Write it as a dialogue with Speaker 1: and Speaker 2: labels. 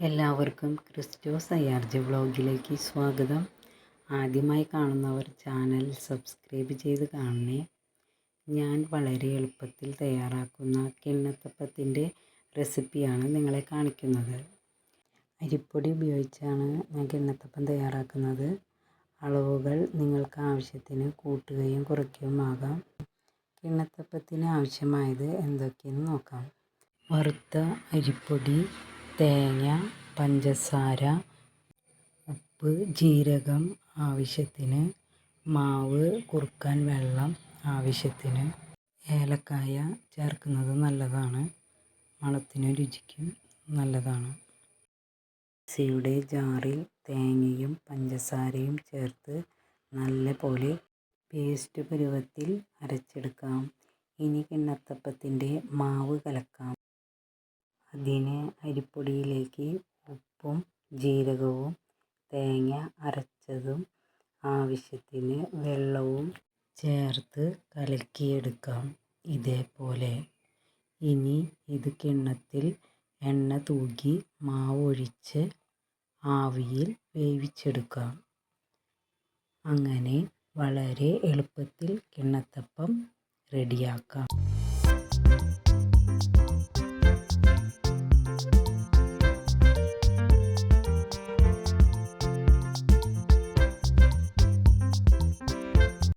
Speaker 1: എല്ലാവർക്കും ക്രിസ്റ്റോസ് I R G വ്ളോഗിലേക്ക് സ്വാഗതം. ആദ്യമായി കാണുന്നവർ ചാനൽ സബ്സ്ക്രൈബ് ചെയ്ത് കാണണേ. ഞാൻ വളരെ എളുപ്പത്തിൽ തയ്യാറാക്കുന്ന കിണ്ണത്തപ്പത്തിന്റെ റെസിപ്പിയാണ് നിങ്ങളെ കാണിക്കുന്നത്. അരിപ്പൊടി ഉപയോഗിച്ചാണ് ഞാൻ കിണ്ണത്തപ്പം തയ്യാറാക്കുന്നത്. അളവുകൾ നിങ്ങൾക്ക് ആവശ്യത്തിന് കൂട്ടുകയും കുറയ്ക്കുകയും ആകാം. കിണ്ണത്തപ്പത്തിന് ആവശ്യമായത് എന്തൊക്കെയെന്ന് നോക്കാം. വറുത്ത അരിപ്പൊടി തേങ്ങ പഞ്ചസാര ഉപ്പ് ജീരകം ആവശ്യത്തിന് മാവ് കുറുക്കാൻ വെള്ളം ആവശ്യത്തിന് ഏലക്കായ ചേർക്കുന്നത് നല്ലതാണ്. മണത്തിനും രുചിക്കും നല്ലതാണ്. മിക്സിയുടെ ജാറിൽ തേങ്ങയും പഞ്ചസാരയും ചേർത്ത് നല്ല പോലെ പേസ്റ്റ് പരുവത്തിൽ അരച്ചെടുക്കാം. ഇനി കിണ്ണത്തപ്പത്തിന്റെ മാവ് കലക്കാം. അതിന് അരിപ്പൊടിയിലേക്ക് ഉപ്പും ജീരകവും തേങ്ങ അരച്ചതും ആവശ്യത്തിന് വെള്ളവും ചേർത്ത് കലക്കിയെടുക്കാം. ഇതേപോലെ. ഇനി ഇത് കിണ്ണത്തിൽ എണ്ണ തൂക്കി മാവൊഴിച്ച് ആവിയിൽ വേവിച്ചെടുക്കാം. അങ്ങനെ വളരെ എളുപ്പത്തിൽ കിണ്ണത്തപ്പം റെഡിയാക്കാം.